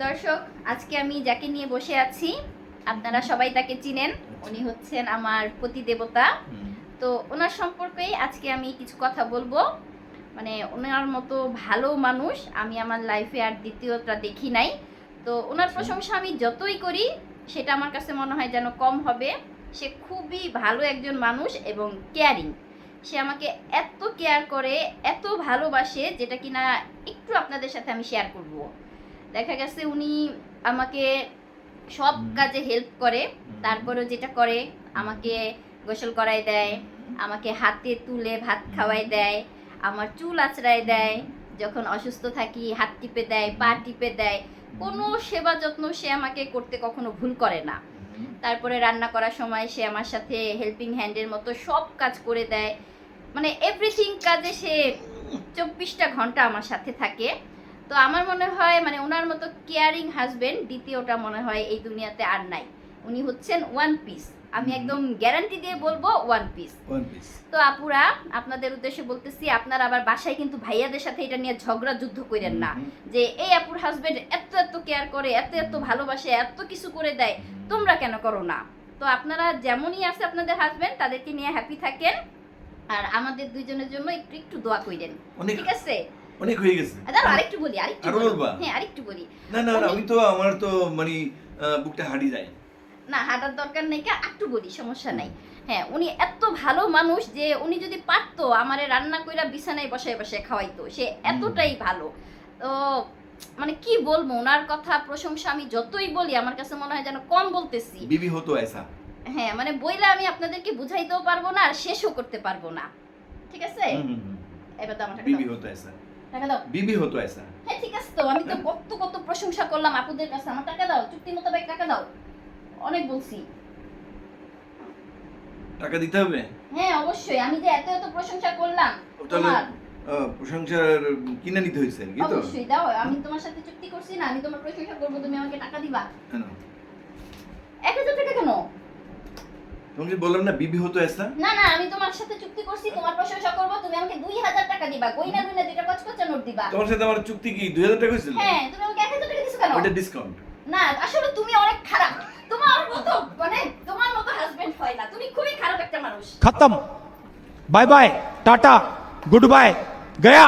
দর্শক আজকে আমি যাকে নিয়ে বসে আছি। আপনারা সবাই তাকে চিনেন। উনি হচ্ছেন আমার পতি দেবতা তো ওনার সম্পর্কেই আজকে আমি কিছু কথা বলব। মানে ওনার মতো ভালো মানুষ আমি আমার লাইফে আর দ্বিতীয়টা দেখি নাই। তো ওনার প্রশংসা আমি যতই করি সেটা আমার কাছে মনে হয় যেন কম হবে। সে খুবই ভালো একজন মানুষ এবং কেয়ারিং সে আমাকে এত কেয়ার করে এত ভালোবাসে যেটা কিনা একটু আপনাদের সাথে আমি শেয়ার করব। দেখা গেছে উনি আমাকে সব কাজে হেল্প করে। তারপরেও যেটা করে আমাকে গোসল করাই দেয় আমাকে হাতে তুলে ভাত খাওয়াই দেয় আমার চুল আঁচড়ায় দেয় যখন অসুস্থ থাকি হাত টিপে দেয় পা টিপে দেয় কোনো সেবা যত্ন সে আমাকে করতে কখনো ভুল করে না। তারপরে রান্না করার সময় সে আমার সাথে হেল্পিং হ্যান্ডের মতো সব কাজ করে দেয়। মানে এভরিথিং কাজে সে চব্বিশটা ঘণ্টা আমার সাথে থাকে। তো আমার মনে হয় মানে ওনার মতো কেয়ারিং হাজবেন্ড দ্বিতীয়টা মনে হয় এই দুনিয়াতে আর নাই। উনি হচ্ছেন ওয়ান পিস আমি একদম গ্যারান্টি দিয়ে বলব ওয়ান পিস তো আপুরা আপনাদের উদ্দেশ্যে বলতেছি আপনারা আবার বাসায় কিন্তু ভাইয়াদের সাথে এটা নিয়ে ঝগড়া যুদ্ধ করেন না। যে এই আপুর হাজবেন্ড এত এত কেয়ার করে এত এত ভালোবাসে এত কিছু করে দেয় তোমরা কেন করো না? তো আপনারা যেমনই আছে আপনাদের হাজবেন্ড তাদেরকে নিয়ে হ্যাপি থাকেন। আর আমাদের দুইজনের জন্য একটু একটু দোয়া কইরেন। অনেক ঠিক আছে? অনেক হয়ে গেছে। দাঁড়াও আরেকটু বলি আরেকটু আরও বলবা? হ্যাঁ আরেকটু বলি। না না না আমি তো আমার তো মানে বুকটা হাঁড়ি যায়। না হাঁটার দরকার নেই কা একটু বলি সমস্যা নাই। হ্যাঁ উনি এত ভালো মানুষ যে উনি যদি পারতো আমারে রান্না কইরা বিছানায় বসায় বসায় খাওয়াইতো সে এতটাই ভালো। তো মানে কি বলব ওনার কথা প্রশংসা আমি যতই বলি আমার কাছে মনে হয় যেন কম বলতেছি। বিবি হতো এসা। হ্যাঁ মানে বইলা আমি আপনাদেরকে বুঝাইতেও পারব না আর শেষও করতে পারব না। ঠিক আছে। এবার তো আমার বিবি হতো এসা। টাকা দাও। বিবি হতো এসা হ্যাঁ ঠিক আছে তো আমি তো কত কত প্রশংসা করলাম আপুদের কাছে আমার টাকা দাও চুক্তি মোতাবেক টাকা দাও। অনেক বলছি। টাকা দিতে হবে? হ্যাঁ অবশ্যই আমি যে এত এত প্রশংসা করলাম তোমার। আহ, প্রশংসার কিনে নিতে হয়েছে আর কি তো? অবশ্যই দাও আমি তোমার সাথে চুক্তি করছি না আমি তোমার প্রশংসা করব তুমি আমাকে টাকা দিবা। কেন? এক হাজার টাকা কেন? তোমাকে বললাম না বিবি হতো এসা? না না আমি তোমার সাথে চুক্তি করছি তোমার প্রশংসা করব তুমি আমাকে 2000 টাকা দিবা। গয়না গয়না দুইটা কচকচা নোট দিবা। তোমার সাথে আমার চুক্তি কি? 2000 টাকা হইছিল হ্যাঁ তুমি আমাকে 1000 টাকা দিছো কেন? ওটা ডিসকাউন্ট না আসলে তুমি অনেক খারাপ। তোমার মতো মানে তোমার মতো হাজবেন্ড হয় না। তুমি খুবই খারাপ একটা মানুষ। খতম। Bye bye tata good bye Gaya.